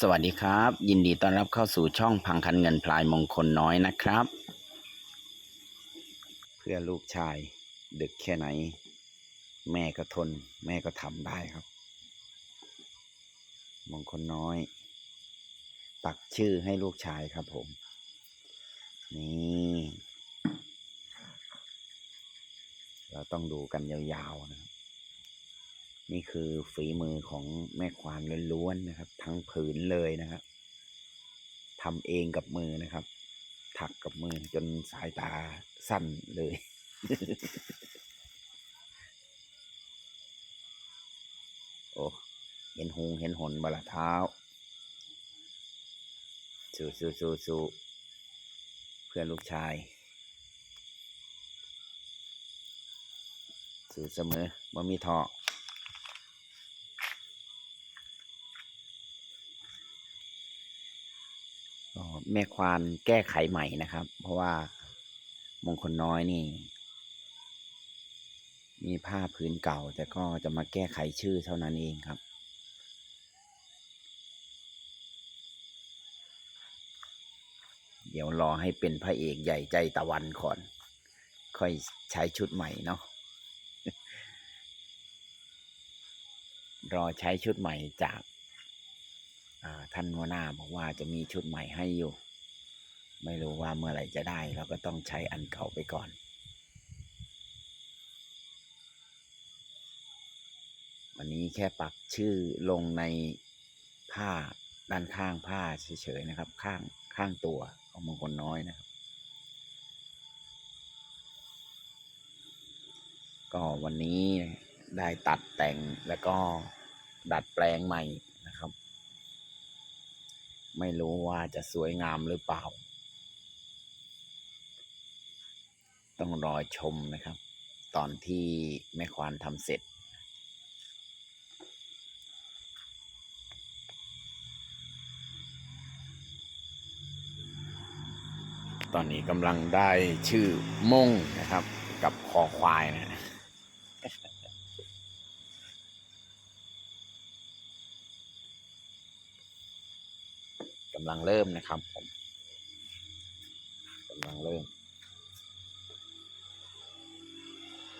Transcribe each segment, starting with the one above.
สวัสดีครับ ยินดีต้อนรับเข้าสู่ช่องพังคันเงินพลายมงคลน้อยนะครับ เพื่อลูกชาย ดึกแค่ไหน แม่ก็ทน แม่ก็ทำได้ครับ มงคลน้อย ปักชื่อให้ลูกชายครับผม นี่ เราต้องดูกันยาวๆนะ นี่คือฝีมือของแม่ควานล้วนๆนะครับ ทั้งผืนเลยนะครับทำเองกับมือนะครับ ถักกับมือจนสายตาสั้นเลย โอ้เห็นหงเห็นหนบละเท้าสู้สู้สู้สู้เพื่อนลูกชาย สู้เสมอว่มีทอ ก็แม่ควานแก้ไขใหม่นะครับ เพราะว่ามงคลน้อยนี่ มีผ้าพื้นเก่า แต่ก็จะมาแก้ไขชื่อเท่านั้นเองครับ เดี๋ยวรอให้เป็นพระเอกใหญ่ใจตะวันก่อน ค่อยใช้ชุดใหม่เนาะรอใช้ชุดใหม่จาก ท่านหัวหน้าบอกว่าจะมีชุดใหม่ให้อยู่ ไม่รู้ว่าเมื่อไหร่จะได้เราก็ต้องใช้อันเก่าไปก่อน วันนี้แค่ปักชื่อลงในผ้าด้านข้างผ้าเฉยๆนะครับ ข้างข้างตัวของมงคลน้อยนะครับ ก็วันนี้ได้ตัดแต่งแล้วก็ดัดแปลงใหม่ ไม่รู้ว่าจะสวยงามหรือเปล่า ต้องรอชมนะครับ ตอนที่แม่ควานทำเสร็จ ตอนนี้กำลังได้ชื่อมงนะครับ กับคอควายนะำลังเริ่มนะครับผมกำลังเริ่ม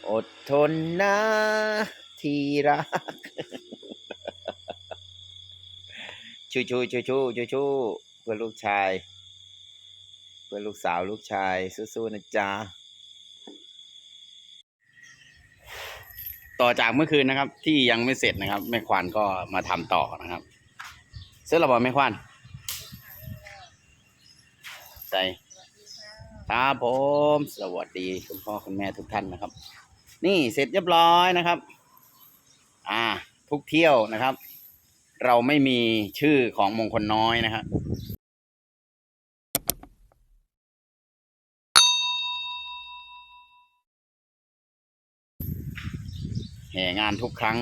อดทนนะที่รักชูชูชูชูชูชูเพื่อลูกชาย เพื่อลูกสาวลูกชายสู้ๆนะจ๊ะต่อจากเมื่อคืนนะครับ ที่ยังไม่เสร็จนะครับแม่ควานก็มาทำต่อนะครับ เสร็จแล้วบอกแม่ควาน ใจครับผม สวัสดีคุณพ่อคุณแม่ทุกท่านนะครับ นี่เสร็จเรียบร้อยนะครับ อ่า ทุกเที่ยวนะครับ เราไม่มีชื่อของมงคลน้อยนะครับแห่งานทุกครั้ง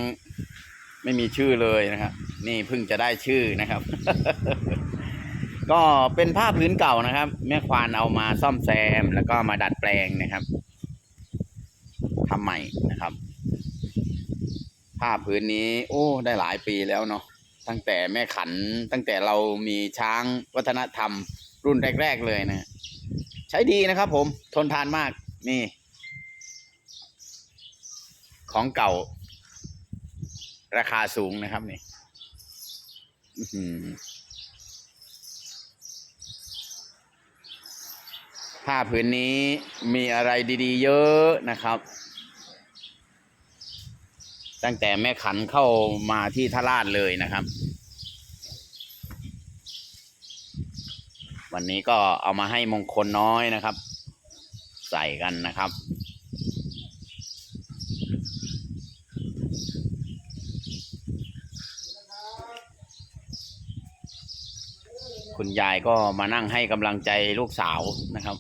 ไม่มีชื่อเลยนะครับ นี่เพิ่งจะได้ชื่อนะครับ ก็เป็นผ้าพื้นเก่านะครับ แม่ควานเอามาซ่อมแซมแล้วก็มาดัดแปลงนะครับทำใหม่นะครับ ผ้าพื้นนี้ โอ้ ได้หลายปีแล้วเนาะตั้งแต่แม่ขันตั้งแต่เรามีช้างวัฒนธรรม รุ่นแรก ๆ เลยนะใช้ดีนะครับผมทนทานมากนี่ ของเก่า ราคาสูงนะครับนี่อื้อหือ ผ้าผืนนี้มีอะไรดีๆ เยอะนะครับ ตั้งแต่แม่ขันเข้ามาที่ทราชเลยนะครับ วันนี้ก็เอามาให้มงคลน้อยนะครับ ใส่กันนะครับคุณยายก็มานั่งให้กำลังใจลูกสาวนะครับ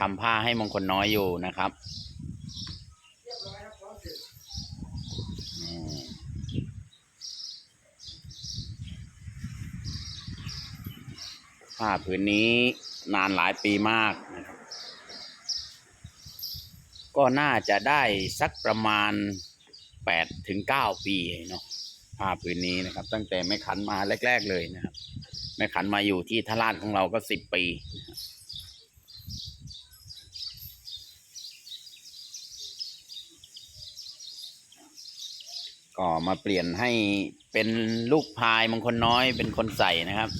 ทำผ้าให้มงคลน้อยอยู่นะครับผ้าผืนนี้นานหลายปีมากนะครับ ก็น่าจะได้สักประมาณแปดถึงเก้าปีเนาะผ้าผืนนี้นะครับ ตั้งแต่แม่ขันมาแรก ๆ เลยนะครับแม่ขันมาอยู่ที่ทาราชของเราก็สิบปีนะครับ ก็มาเปลี่ยนให้เป็นลูกพายมงคลน้อยเป็นคนใส่นะครับ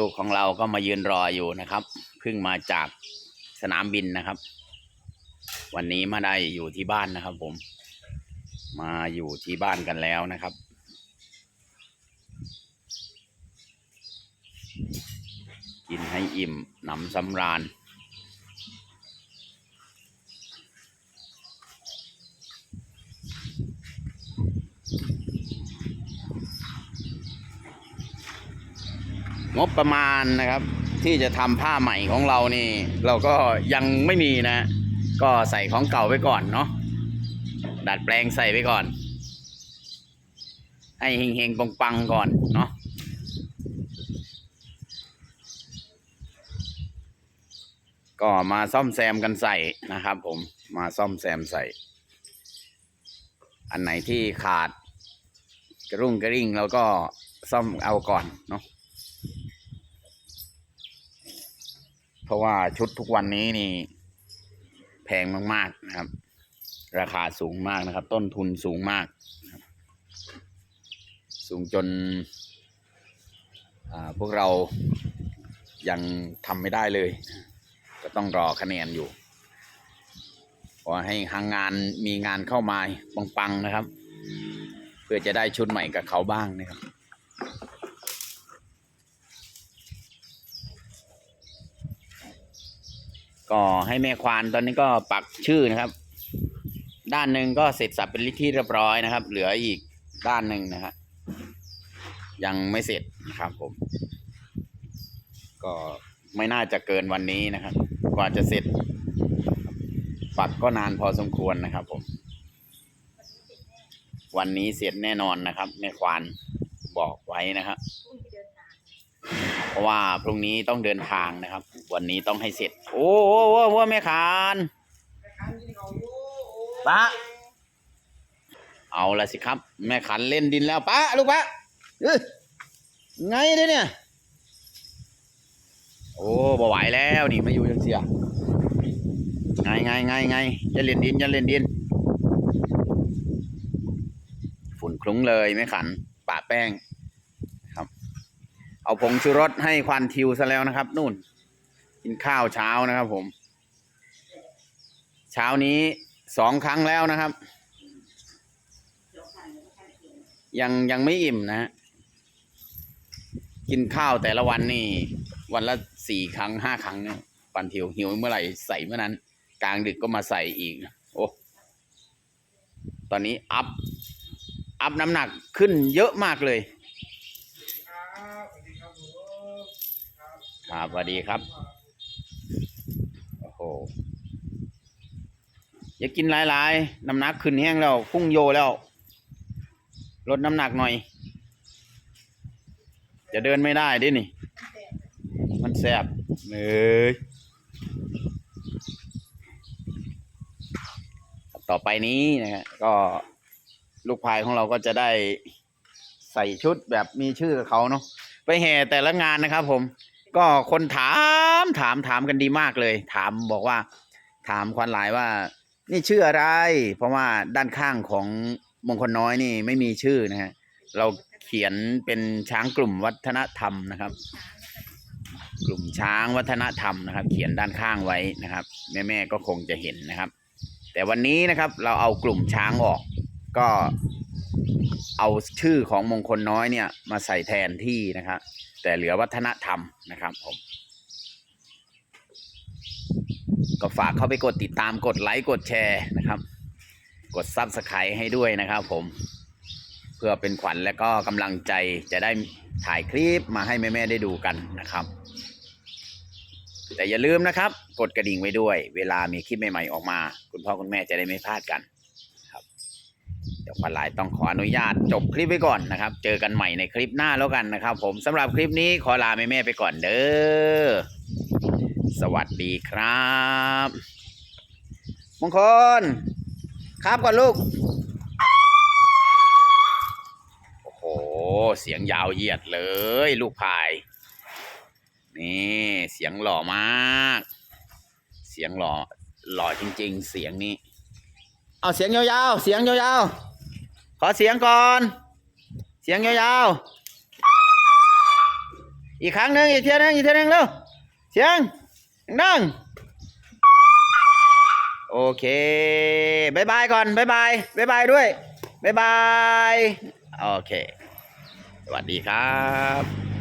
ลูกๆของเราก็มายืนรออยู่นะครับเพิ่งมาจากสนามบินนะครับ วันนี้มาได้อยู่ที่บ้านนะครับ ผม มาอยู่ที่บ้านกันแล้วนะครับกินให้อิ่มหนำสำราญ งบประมาณนะครับ ที่จะทำผ้าใหม่ของเรานี่ เราก็ยังไม่มีนะ ก็ใส่ของเก่าไปก่อนเนาะดัดแปลงใส่ไปก่อน ให้เฮงๆปังๆก่อนเนาะก็มาซ่อมแซมกันใส่นะครับ ผมมาซ่อมแซมใส่ อันไหนที่ขาดกระรุ่งกระริ่งเราก็ซ่อมเอาก่อนเนาะ เพ ราะว่าชุดทุกวันนี้นี่ แพงมากๆนะครับ ราคาสูงมากนะครับ ต้นทุนสูงมาก สูงจนพวกเรายังทำไม่ได้เลย ก็ต้องรอคะแนนอยู่ขอให้ทางงานมีงานเข้ามาปังๆนะครับ เพื่อจะได้ชุดใหม่กับเขาบ้างนะครับ ก็ให้แม่ควานตอนนี้ก็ปักชื่อนะครับ ด้านหนึ่งก็เสร็จสับเป็นที่เรียบร้อยนะครับ เหลืออีกด้านหนึ่งนะครับยังไม่เสร็จนะครับผม ก็ไม่น่าจะเกินวันนี้นะครับ กว่าจะเสร็จ ปักก็นานพอสมควรนะครับผม วันนี้เสร็จแน่นอนนะครับแม่ควานบอกไว้นะครับ เพราะว่าพรุ่งนี้ต้องเดินทางนะครับ วันนี้ต้องให้เสร็จ โอ้โหโอ้โหแม่ขานปะเอาละสิครับ แม่ขันเล่นดินแล้วปะลูกปะเอ้ยไงเด้เนี่ย โอ้บ่ไหวแล้วนี่ไมาอยู่จังเสียไงไงไงไงอย่าเล่นดินอย่าเล่นดิน ฝุ่นคลุ้งเลยแม่ขันปะแป้ง เอาผงชูรสให้ควันทิวซะแล้วนะครับ นู่น กินข้าวเช้านะครับ ผม เช้านี้สองครั้งแล้วนะครับ ยังยังไม่อิ่มนะฮะกินข้าวแต่ละวันนี่ วันละสี่ครั้งห้าครั้งเนี่ยควันทิวหิวเมื่อไหร่ใส่เมื่อนั้น กลางดึกก็มาใส่อีกโอ้ตอนนี้อัพอัพน้ำหนักขึ้นเยอะมากเลย ครับสวัสดีครับ โอ้โห อย่ากินหลายๆ น้ำหนักขึ้นแห้งแล้วพุ่งโยแล้ว ลดน้ำหนักหน่อย จะเดินไม่ได้ดินี่ มันแสบเอ้ยต่อไปนี้นะฮะก็ลูกพายของเราก็จะได้ใส่ชุดแบบมีชื่อเขาเนาะไปแห่แต่ละงานนะครับผม ก็คนถามถามถามกันดีมากเลย ถามบอกว่า ถามควันหลายว่า นี่ชื่ออะไร เพราะว่าด้านข้างของมงคลน้อยนี่ไม่มีชื่อนะฮะเราเขียนเป็นช้างกลุ่มวัฒนธรรมนะครับ กลุ่มช้างวัฒนธรรมนะครับ เขียนด้านข้างไว้นะครับ แม่ๆก็คงจะเห็นนะครับ แต่วันนี้นะครับ เราเอากลุ่มช้างออก ก็ เอาชื่อของมงคลน้อยเนี่ย มาใส่แทนที่นะครับแต่เหลือวัฒนธรรมนะครับผม ก็ฝากเข้าไปกดติดตามกดไลค์กดแชร์นะครับ กดซับสไครต์ให้ด้วยนะครับผม เพื่อเป็นขวัญและก็กำลังใจจะได้ถ่ายคลิปมาให้แม่ ๆ ได้ดูกันนะครับแต่อย่าลืมนะครับ กดกระดิ่งไว้ด้วย เวลามีคลิปใหม่ ๆ ออกมา คุณพ่อคุณแม่จะได้ไม่พลาดกัน ยวขวัญหลต้องขออนุญาตจบคลิปไว้ก่อนนะครับ เจอกันใหม่ในคลิปหน้าแล้วกันนะครับ ผมสำหรับคลิปนี้ขอลาแม่ๆไปก่อนเด้อสวัสดีครับมงคลครับก่อนลูก โอ้โห เสียงยาวเหยียดเลย ลูกพาย นี่เสียงหล่อมาก เสียงหล่อหล่อจริง ๆ เสียงนี้ เอาเสียงยาวๆ เสียงยาวๆ ขอเสียงก่อน เสียงยาวๆ อีกครั้งหนึ่งอีกเทียหนึงอีกเทียหนึงเร็ว เสียงดังโอเคบายบายก่อนบายบายบายบายด้วยบายบาย โอเค สวัสดีครับ